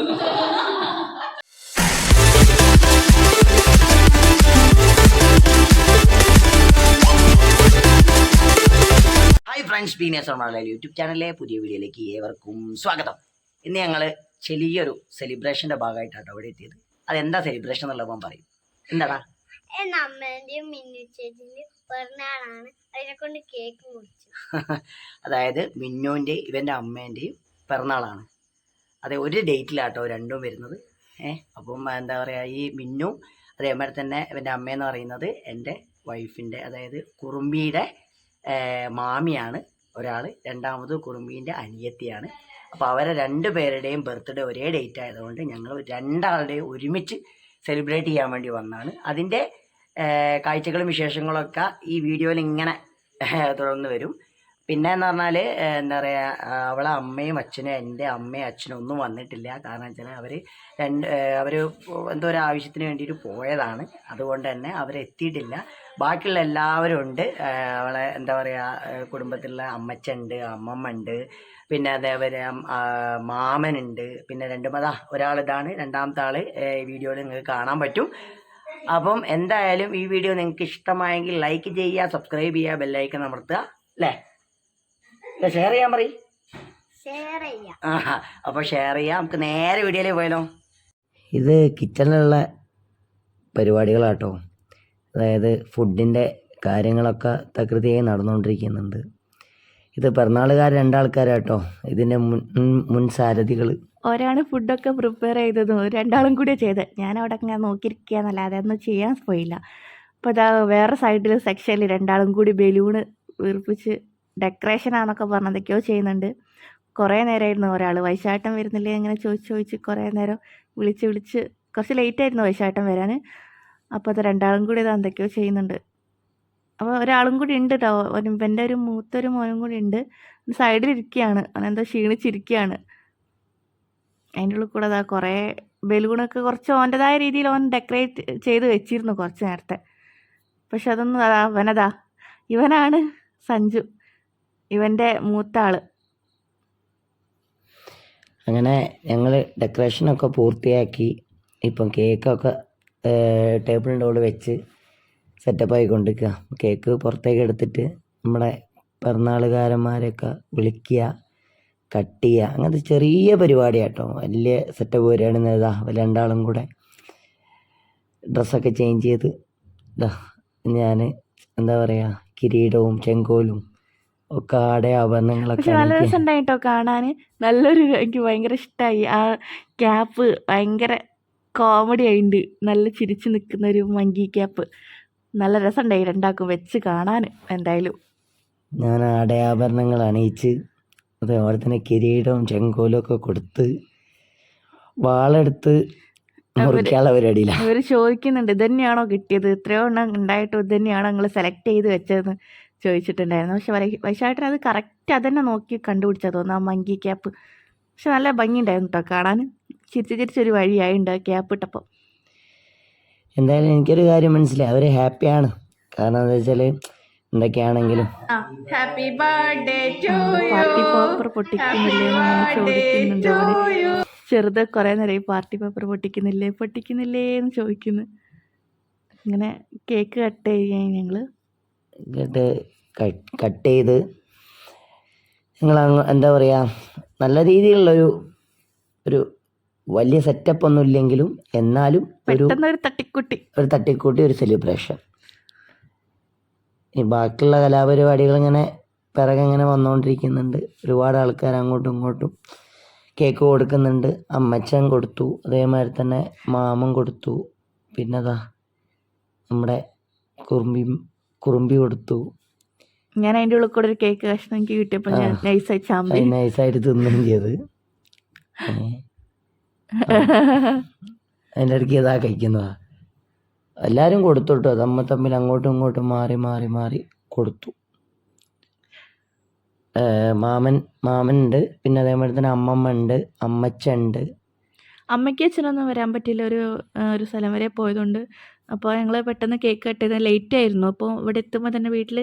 Hi friends ബീനിയസ് ഓണാളെ YouTube ചാനലിലെ പുതിയ വീഡിയോയിലേക്ക് ഏവർക്കും സ്വാഗതം. ഇന്ന് ഞങ്ങൾ ചെറിയൊരു സെലിബ്രേഷന്റെ ഭാഗമായിട്ടാണ് അവിടെ എത്തിയത്. അതെന്താ സെലിബ്രേഷൻ എന്നുള്ളത് പറയും. എന്താടാ? അതായത് മിന്നുവിന്റെ ഇവന്റെ അമ്മേന്റെയും പിറന്നാളാണ്. അതെ ഒരു ഡേറ്റിലാട്ടോ രണ്ടും വരുന്നത്. ഏ അപ്പം എന്താ പറയുക ഈ മിന്നു അതേമാതിരി തന്നെ എന്റെ അമ്മയെന്ന് പറയുന്നത് എന്റെ വൈഫിന്റെ അതായത് കുറുമ്പിയുടെ മാമിയാണ് ഒരാൾ രണ്ടാമത് കുറുമ്പീന്റെ അനിയത്തിയാണ്. അപ്പോൾ അവരെ രണ്ട് പേരുടെയും ബർത്ത്ഡേ ഒരേ ഡേറ്റ് ആയതുകൊണ്ട് ഞങ്ങൾ രണ്ടാളുടെയും ഒരുമിച്ച് സെലിബ്രേറ്റ് ചെയ്യാൻ വേണ്ടി വന്നതാണ് അതിന്റെ കാഴ്ചകളും വിശേഷങ്ങളൊക്കെ ഈ വീഡിയോയിൽ ഇങ്ങനെ തുടർന്ന് വരും. പിന്നെ എന്ന് പറഞ്ഞാൽ എന്താ പറയുക അവളെ അമ്മയും അച്ഛനും എന്റെ അമ്മയും അച്ഛനും ഒന്നും വന്നിട്ടില്ല. കാരണം വെച്ചാൽ അവർ രണ്ട് അവർ എന്തോ ഒരു ആവശ്യത്തിന് വേണ്ടിയിട്ട് പോയതാണ്. അതുകൊണ്ട് തന്നെ അവരെത്തിയിട്ടില്ല ബാക്കിയുള്ള എല്ലാവരും ഉണ്ട്. അവളെ എന്താ പറയുക കുടുംബത്തിലുള്ള അമ്മച്ചുണ്ട് അമ്മമ്മ ഉണ്ട് പിന്നെ അതേപോലെ മാമനുണ്ട്. പിന്നെ രണ്ട് മതാ ഒരാളിതാണ് രണ്ടാമത്തെ ആൾ വീഡിയോയിൽ നിങ്ങൾക്ക് കാണാൻ പറ്റും. അപ്പം എന്തായാലും ഈ വീഡിയോ നിങ്ങൾക്ക് ഇഷ്ടമായെങ്കിൽ ലൈക്ക് ചെയ്യുക സബ്സ്ക്രൈബ് ചെയ്യുക ബെല്ലൈക്കൺ അമർത്തുക അല്ലേ? ഷെയർ ചെയ്യാൻ പറയും. ഷെയർ ചെയ്യാം. ആ അപ്പോൾ ഷെയർ ചെയ്യാം. നമുക്ക് നേരെ വീഡിയോയിൽ പോയാലോ? ഇത് കിച്ചണിലുള്ള പരിപാടികളാട്ടോ. അതായത് ഫുഡിന്റെ കാര്യങ്ങളൊക്കെ തകൃതിയായി നടന്നുകൊണ്ടിരിക്കുന്നുണ്ട്. ഇത് പിറന്നാളുകാർ രണ്ടാൾക്കാരാട്ടോ. ഇതിന്റെ മുൻ മുൻ സാരഥികൾ ഒരാണ് ഫുഡൊക്കെ പ്രിപ്പയർ ചെയ്തതും രണ്ടാളും കൂടെ ചെയ്ത് ഞാൻ അവിടെ അങ്ങനെ നോക്കിയിരിക്കുകയെന്നല്ലാതെ ഒന്നും ചെയ്യാൻ പോയില്ല. അപ്പോൾ അതാ വേറെ സൈഡിൽ സെക്ഷനിൽ രണ്ടാളും കൂടി ബലൂണ് വീർപ്പിച്ച് ഡെക്കറേഷനാന്നൊക്കെ പറഞ്ഞ് എന്തൊക്കെയോ ചെയ്യുന്നുണ്ട്. കുറേ നേരമായിരുന്നു ഒരാൾ വൈശാട്ടം വരുന്നില്ലേ ഇങ്ങനെ ചോദിച്ച് ചോദിച്ച് കുറേ നേരം വിളിച്ച് വിളിച്ച് കുറച്ച് ലേറ്റ് ആയിരുന്നു വൈശാട്ടം വരാൻ. അപ്പോൾ അത് രണ്ടാളും കൂടി ഇത് എന്തൊക്കെയോ ചെയ്യുന്നുണ്ട്. അപ്പോൾ ഒരാളും കൂടി ഉണ്ട് കേട്ടോ എന്റെ ഒരു മൂത്തൊരു മോനും കൂടി ഉണ്ട്. സൈഡിൽ സൈഡിലിരിക്കുകയാണ്. അവനെന്തോ ക്ഷീണിച്ചിരിക്കുകയാണ്. അതിന്റെ ഉള്ളിൽ കൂടെ അതാ കുറേ ബലൂണൊക്കെ കുറച്ച് ഓന്റെതായ രീതിയിൽ ഓൻ ഡെക്കറേറ്റ് ചെയ്ത് വെച്ചിരുന്നു കുറച്ച് നേരത്തെ. പക്ഷെ അതൊന്നും അതാ അവനതാ. ഇവനാണ് സഞ്ജു. ഇവന്റെ മൂത്ത ആൾ അങ്ങനെ ഞങ്ങൾ ഡെക്കറേഷനൊക്കെ പൂർത്തിയാക്കി. ഇപ്പം കേക്കൊക്കെ ടേബിളിന്റെ മുകളിൽ വെച്ച് സെറ്റപ്പായി കൊണ്ടിരിക്കുക കേക്ക് പുറത്തേക്ക് എടുത്തിട്ട് നമ്മുടെ പിറന്നാളുകാരന്മാരെയൊക്കെ വിളിക്കുക കട്ട് ചെയ്യുക. അങ്ങനത്തെ ചെറിയ പരിപാടിയാട്ടോ. വലിയ സെറ്റപ്പ് പരിപാടി ഇതാ രണ്ടാളും കൂടെ ഡ്രസ്സൊക്കെ ചേഞ്ച് ചെയ്ത് ഇതാ ഞാൻ എന്താ പറയുക കിരീടവും ചെങ്കോലും ഒക്കെ ആടെ ആഭരണങ്ങളൊക്കെ പക്ഷെ നല്ല രസമുണ്ടായിട്ടോ രസം ഉണ്ടായിട്ടോ കാണാൻ. നല്ലൊരു എനിക്ക് ഭയങ്കര ഇഷ്ടമായി ആ ക്യാപ്പ് ഭയങ്കര കോമഡി ആയിണ്ട്. നല്ല ചിരിച്ചു നിൽക്കുന്ന ഒരു മങ്കി ക്യാപ്പ് നല്ല രസമുണ്ടായി രണ്ടാക്കും വെച്ച് കാണാൻ എന്തായാലും. ഞാൻ ആടയാഭരണങ്ങൾ അണിയിച്ച് അതേപോലെ തന്നെ കിരീടവും ചെങ്കോലും ഒക്കെ കൊടുത്ത് വാളെടുത്ത് മുറിക്കാനുള്ള ഇവർ ചോദിക്കുന്നുണ്ട് ഇതന്നെയാണോ തന്നെയാണോ കിട്ടിയത്? എത്രയോ എണ്ണം ഉണ്ടായിട്ടും ഇത് തന്നെയാണോ നിങ്ങൾ സെലക്ട് ചെയ്ത് വെച്ചതെന്ന്? ചോദിച്ചിട്ടുണ്ടായിരുന്നു. പക്ഷെ വൈ വൈശാട്ടൻ അത് കറക്റ്റ് അതന്നെ നോക്കി കണ്ടുപിടിച്ചാൽ തോന്നുന്നു. ആ മങ്കി ക്യാപ്പ് പക്ഷെ നല്ല ഭംഗിയുണ്ടായിരുന്നു കേട്ടോ കാണാൻ. ചിരിച്ച് ചിരിച്ചൊരു വഴിയായിട്ടുണ്ട് ഉണ്ട് ക്യാപ്പ് ഇട്ടപ്പോൾ എന്തായാലും എനിക്കൊരു കാര്യം മനസ്സിലായി. അവർ ഹാപ്പിയാണ് കാരണം എന്താ വെച്ചാൽ എന്തൊക്കെയാണെങ്കിലും. ഹാപ്പി ബർത്ത്ഡേ പാർട്ടി പേപ്പർ പൊട്ടിക്കുന്നില്ലേ ചോദിക്കുന്നുണ്ട് അവർ ചെറുത് കുറേ നേരം ഈ പാർട്ടി പേപ്പർ പൊട്ടിക്കുന്നില്ലേ പൊട്ടിക്കുന്നില്ലേ എന്ന് ചോദിക്കുന്നു. ഇങ്ങനെ കേക്ക് കട്ട് ചെയ്യാൻ ഞങ്ങൾ എന്നിട്ട് കട്ട് ചെയ്ത് നിങ്ങൾ എന്താ പറയുക നല്ല രീതിയിലുള്ളൊരു ഒരു വലിയ സെറ്റപ്പ് ഒന്നും ഇല്ലെങ്കിലും എന്നാലും ഒരു തട്ടിക്കൂട്ടി. ഒരു തട്ടിക്കൂട്ടി ഒരു സെലിബ്രേഷൻ ഈ ബാക്കിയുള്ള കലാപരിപാടികൾ ഇങ്ങനെ പിറകെ ഇങ്ങനെ വന്നുകൊണ്ടിരിക്കുന്നുണ്ട് ഒരുപാട് ആൾക്കാർ അങ്ങോട്ടും ഇങ്ങോട്ടും കേക്ക് കൊടുക്കുന്നുണ്ട്. അമ്മച്ചൻ കൊടുത്തു. അതേമാതിരി തന്നെ മാമൻ കൊടുത്തു. പിന്നെതാ നമ്മുടെ കുറുമ്പി കുറുമ്പി കൊടുത്തു. ഞാൻ അതിന്റെ ഉള്ളിൽ കൂടെ ഒരു കേക്ക് കഷ്ണം എനിക്ക് കിട്ടിയപ്പോൾ ഞാൻ. നൈസായി ചാമ്പി. അത് നൈസായിട്ട് തിന്നുകയും ചെയ്ത്. അതിന്റെ അതിന്റെ ഇടയ്ക്ക് ഇതാ കഴിക്കുന്നതാ. എല്ലാവരും കൊടുത്തു കേട്ടോ. അമ്മ തമ്മിൽ അങ്ങോട്ടും ഇങ്ങോട്ടും മാറി മാറി മാറി കൊടുത്തു. മാമൻ മാമൻ മാമനുണ്ട് പിന്നെ അതേമാതിരി തന്നെ അമ്മമ്മ ഉണ്ട് അമ്മച്ച ഉണ്ട്. അമ്മയ്ക്ക് അച്ഛനൊന്നും വരാൻ പറ്റില്ല. ഒരു ഒരു സ്ഥലം വരെ പോയതുകൊണ്ട് അപ്പോൾ ഞങ്ങൾ പെട്ടെന്ന് കേക്ക് കട്ട് ചെയ്തത് ലേറ്റ് ആയിരുന്നു. അപ്പോൾ ഇവിടെ എത്തുമ്പോൾ തന്നെ വീട്ടിൽ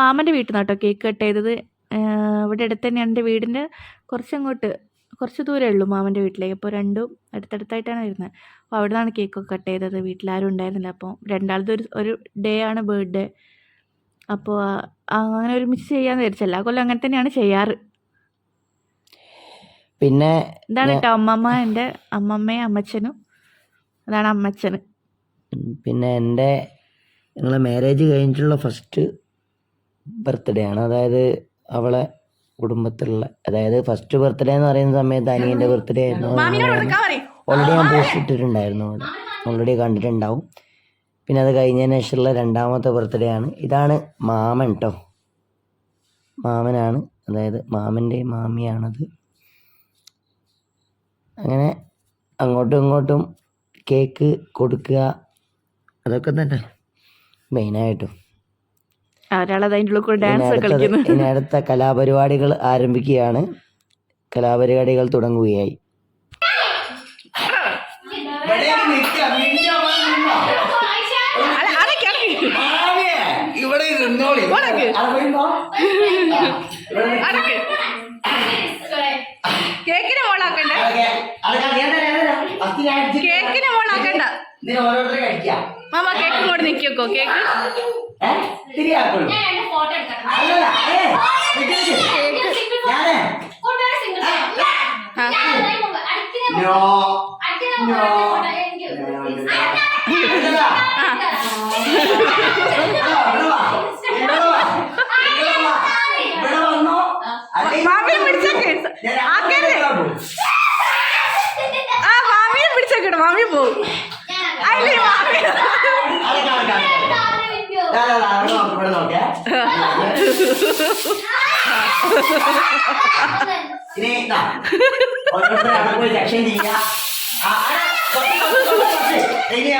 മാമന്റെ വീട്ടിൽ നിന്നാട്ടോ കേക്ക് കട്ട് ചെയ്തത് ഇവിടെ അടുത്ത് തന്നെയാണ് എന്റെ വീടിന്റെ കുറച്ചങ്ങോട്ട് കുറച്ച് ദൂരമേ ഉള്ളൂ മാമന്റെ വീട്ടിലേക്ക്. അപ്പോൾ രണ്ടും അടുത്തടുത്തായിട്ടാണ് വരുന്നത്. അപ്പോൾ അവിടെ നിന്നാണ് കേക്കൊക്കെ കട്ട് ചെയ്തത്. വീട്ടിലാരും ഉണ്ടായിരുന്നില്ല. അപ്പോൾ രണ്ടാളത്തെ ഒരു ഒരു ഡേ ആണ് ബർത്ത്ഡേ അപ്പോൾ അങ്ങനെ ഒരുമിച്ച് ചെയ്യാന്ന് വിചാരിച്ചു. എല്ലാ കൊല്ലം അങ്ങനെ തന്നെയാണ് ചെയ്യാറ്. പിന്നെ എന്താണ് കേട്ടോ അമ്മമ്മ എന്റെ അമ്മമ്മയും അമ്മച്ചനും. അതാണ് അമ്മച്ചന്. പിന്നെ എന്റെ ഞങ്ങളെ മാരേജ് കഴിഞ്ഞിട്ടുള്ള ഫസ്റ്റ് ബർത്ത്ഡേ ആണ്. അതായത് അവളെ കുടുംബത്തിലുള്ള അതായത് ഫസ്റ്റ് ബർത്ത്ഡേ എന്ന് പറയുന്ന സമയത്ത് അനിയന്റെ ബർത്ത്ഡേ ആയിരുന്നു. ഓൾറെഡി ഞാൻ പോസ്റ്റ് ഇട്ടിട്ടുണ്ടായിരുന്നു അവിടെ. ഓൾറെഡി കണ്ടിട്ടുണ്ടാവും. പിന്നെ അത് കഴിഞ്ഞതിന് ശേഷമുള്ള രണ്ടാമത്തെ ബർത്ത്ഡേ ആണ്. ഇതാണ് മാമൻ കേട്ടോ മാമനാണ്. അതായത് മാമന്റെ മാമിയാണത്. അങ്ങനെ അങ്ങോട്ടും ഇങ്ങോട്ടും കേക്ക് കൊടുക്കുക അതൊക്കെ തന്നെ. മെയിനായിട്ടും. ഇനി ഡാൻസ് കളിക്കുന്നു ഇനി അടുത്ത കലാപരിപാടികൾ ആരംഭിക്കുകയാണ്. കലാപരിപാടികൾ തുടങ്ങുകയായി. ഇവിടെ. കേക്കിനെ മോളാക്കണ്ട? കേക്കിനെ മോളാക്കണ്ട. ഓരോരുത്തരെ കഴിക്കാം. മാമ കേക്ക് ഇങ്ങോട്ട് നിക്കോക്കോ കേക്ക് മാമിയെ പിടിച്ചേക്ക്. ആ മാമിയെ പിടിച്ചേക്കട്ടെ മാമി പോവും ഇനി ഇതാ. ഓരോരുത്തരെ അവിടെ പോയി രക്ഷ ചെയ്യുക ആ, ആ, കുറച്ച്, കുറച്ച്, കുറച്ച്, കുറച്ച്. ഇനി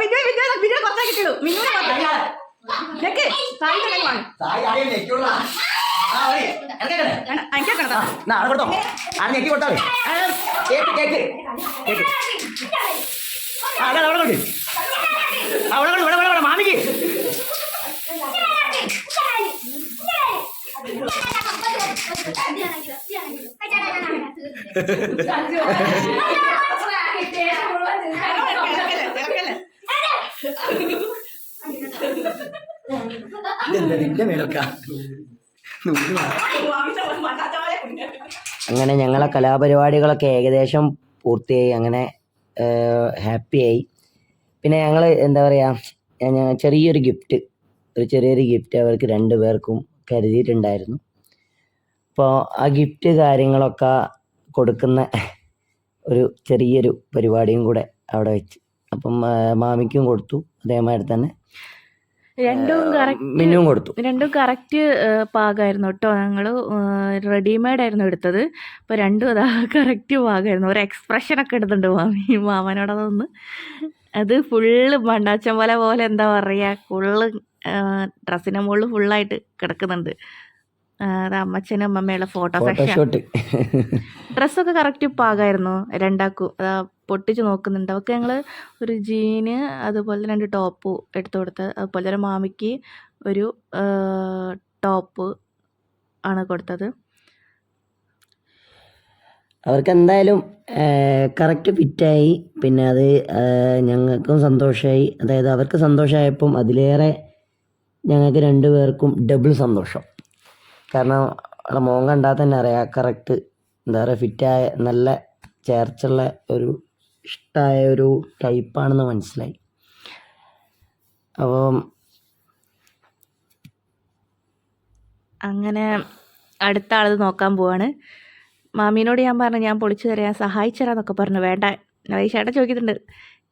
വിദ്യ വിദ്യ വിദ്യ കുറച്ചേ കിട്ടുള്ളൂ മിന്നു ഞെക്കി കൊടുത്താ. മതി. ആ, കേക്ക്, കേക്ക്. കേക്ക്. ആ, അതാ, അവിടെ കൊണ്ട് അവിടെ കൊണ്ട് ഇവിടെ, ഇവിടെ, ഇവിടെ, മാമിക്ക്. ഇതെന്താ നിന്റെ മേലൊക്കെ? അങ്ങനെ ഞങ്ങളെ കലാപരിപാടികളൊക്കെ ഏകദേശം പൂർത്തിയായി അങ്ങനെ ഹാപ്പിയായി. പിന്നെ ഞങ്ങൾ എന്താ പറയുക ചെറിയൊരു ഗിഫ്റ്റ് ഒരു ചെറിയൊരു ഗിഫ്റ്റ് അവർക്ക് രണ്ടു പേർക്കും കരുതിയിട്ടുണ്ടായിരുന്നു. അപ്പോൾ ആ ഗിഫ്റ്റ് കാര്യങ്ങളൊക്കെ കൊടുക്കുന്ന ഒരു ചെറിയൊരു പരിപാടിയും കൂടെ അവിടെ വെച്ച് അപ്പം മാമിക്കും കൊടുത്തു അതേമാതിരി തന്നെ. രണ്ടും കറക്റ്റ് മിന്നും കൊടുത്തു. രണ്ടും കറക്റ്റ് പാകമായിരുന്നു കേട്ടോ ഞങ്ങൾ റെഡിമെയ്ഡ് ആയിരുന്നു എടുത്തത്. അപ്പോൾ രണ്ടും അതാ കറക്റ്റ് പാകമായിരുന്നു ഒരു എക്സ്പ്രഷൻ ഒക്കെ എടുത്തിട്ടുണ്ട് മാമി മാമനോടതൊന്ന്. അത് ഫുള്ള് മണ്ടാച്ചൻ പോലെ പോലെ എന്താ പറയുക ഫുള്ള് ഡ്രസ്സിന്റെ മുകളിൽ ഫുള്ളായിട്ട് കിടക്കുന്നുണ്ട്. അത് അമ്മച്ചനും അമ്മമ്മയുള്ള ഫോട്ടോ ഫോട്ടോഷൂട്ട് ഡ്രസ്സൊക്കെ കറക്റ്റ് പാകമായിരുന്നു രണ്ടാക്കും അതാ പൊട്ടിച്ച് നോക്കുന്നുണ്ട്. അവൾക്ക് ഞങ്ങൾ ഒരു ജീന് അതുപോലെ രണ്ട് ടോപ്പ് എടുത്തു കൊടുത്തത് അതുപോലെ തന്നെ മാമിക്ക് ഒരു ടോപ്പ് ആണ് കൊടുത്തത്. അവർക്ക് എന്തായാലും കറക്റ്റ് ഫിറ്റായി പിന്നെ അത് ഞങ്ങൾക്കും സന്തോഷമായി അതായത് അവർക്ക് സന്തോഷമായപ്പം അതിലേറെ ഞങ്ങൾക്ക് രണ്ടുപേർക്കും ഡബിൾ സന്തോഷം. കാരണം അവളെ മോൻ കണ്ടാൽ തന്നെ അറിയാം കറക്റ്റ് എന്താ പറയുക ഫിറ്റായ നല്ല ചേർച്ചുള്ള ഒരു ഇഷ്ടമായ ഒരു ടൈപ്പാണെന്ന് മനസ്സിലായി. അപ്പം അങ്ങനെ അടുത്ത ആളത് നോക്കാൻ പോവാണ്. മാമീനോട് ഞാൻ പറഞ്ഞു ഞാൻ പൊളിച്ചു തരാം സഹായിച്ചു തരാന്നൊക്കെ പറഞ്ഞു. വേണ്ട ചേട്ടൻ ചോദിക്കുന്നുണ്ട്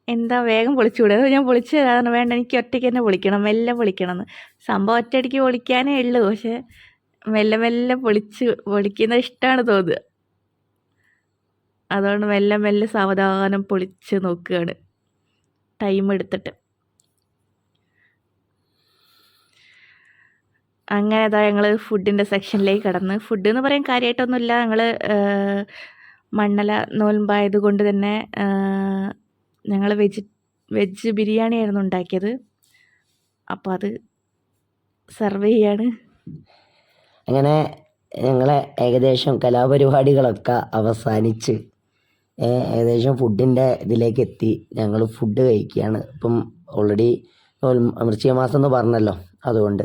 എന്താ വേഗം പൊളിച്ചു വിടുക ഞാൻ പൊളിച്ചു തരാമെന്ന് വേണ്ട എനിക്ക് ഒറ്റയ്ക്ക് തന്നെ പൊളിക്കണം മെല്ലെ പൊളിക്കണം എന്ന് സംഭവം ഒറ്റയടിക്ക് പൊളിക്കാനേ ഉള്ളൂ പക്ഷെ മെല്ലെ മെല്ലെ പൊളിച്ച് പൊളിക്കുന്നത് ഇഷ്ടമാണ് തോന്നുക അതുകൊണ്ട് മെല്ലെ മെല്ലെ സാവധാനം പൊളിച്ച് നോക്കുകയാണ് ടൈം എടുത്തിട്ട്. അങ്ങനെ അതാ ഞങ്ങൾ ഫുഡിന്റെ സെക്ഷനിലേക്ക് കടന്ന്. ഫുഡ് എന്ന് പറയാൻ കാര്യമായിട്ടൊന്നുമില്ല ഞങ്ങൾ മണ്ണല നോൽമ്പായത് കൊണ്ട് തന്നെ ഞങ്ങൾ വെജ് വെജ് ബിരിയാണി ആയിരുന്നു ഉണ്ടാക്കിയത്. അപ്പോൾ അത് സെർവ് ചെയ്യാണ്. അങ്ങനെ ഞങ്ങളെ ഏകദേശം കലാപരിപാടികളൊക്കെ അവസാനിച്ച്. ഏകദേശം ഫുഡിന്റെ ഇതിലേക്ക് എത്തി. ഞങ്ങൾ ഫുഡ് കഴിക്കുകയാണ്. ഇപ്പം ഓൾറെഡി വൃശ്ചിക മാസം എന്ന് പറഞ്ഞല്ലോ അതുകൊണ്ട്.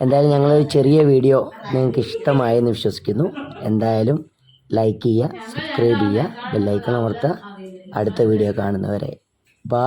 എന്തായാലും ഞങ്ങളൊരു ചെറിയ വീഡിയോ നിങ്ങൾക്ക് ഇഷ്ടമായെന്ന് വിശ്വസിക്കുന്നു. എന്തായാലും ലൈക്ക് ചെയ്യുക സബ്സ്ക്രൈബ് ചെയ്യുക ബെല്ലൈക്കൺ അമർത്തുക. അടുത്ത വീഡിയോ കാണുന്നവരെ. ബാ